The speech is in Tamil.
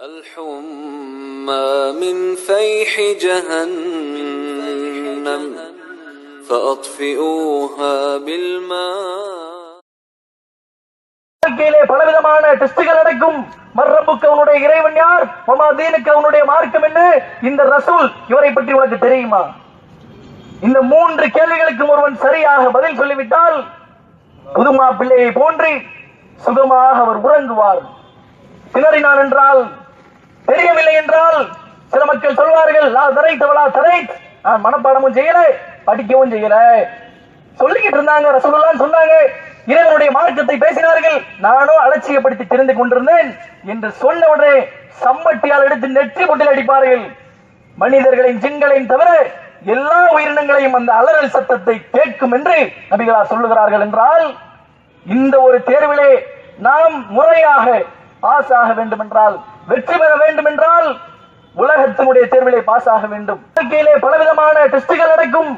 الحمى من فيح جهنم فأطفئوها بالماء வாழ்க்கையிலே பலவிதமான டெஸ்டுகள் நடக்கும் மர்ரபுக்கு அவனுடைய இறைவன் யார் ஒமா தீனுக்கு அவனுடைய மார்க்கம் என்ன இந்த ரசூல் இவரை பற்றி உனக்கு தெரியுமா இந்த மூன்று கேள்விகளுக்கும் ஒருவன் சரியாக பதில் சொல்லிவிட்டால் புதுமா பிள்ளையை போன்று சுகமாக அவர் உறங்குவார் திணறினான் என்றால் தெரியவில்லை என்றால் சில மக்கள் சொல்வார்கள் லா தரை தவளா தரை நான் மனப்பாடமும் செய்யல படிக்கவும் செய்யல. சொல்லிக்கிட்டு இருந்தாங்க ரசூலுல்லாஹ் சொன்னாங்க இறைவனுடைய மார்க்கத்தை பேசினார்கள் நானும் அலட்சியப்படுத்தி தெரிந்து கொண்டிருந்தேன் என்று சொன்ன உடனே சம்மட்டியால் எடுத்து நெற்றி முட்டில் அடிப்பார்கள். மனிதர்களின் ஜின்களையும் தவிர எல்லா உயிரினங்களையும் அந்த அலறல் சத்தத்தை கேட்கும் என்று நபிகளா சொல்லுகிறார்கள் என்றால் இந்த ஒரு தேர்விலே நாம் முறையாக பாஸ் ஆக வேண்டும் என்றால் வெற்றி பெற வேண்டும் என்றால் உலகத்தினுடைய தேர்விலே பாஸ் ஆக வேண்டும். வாழ்க்கையிலே பலவிதமான டெஸ்டுகள் நடக்கும்.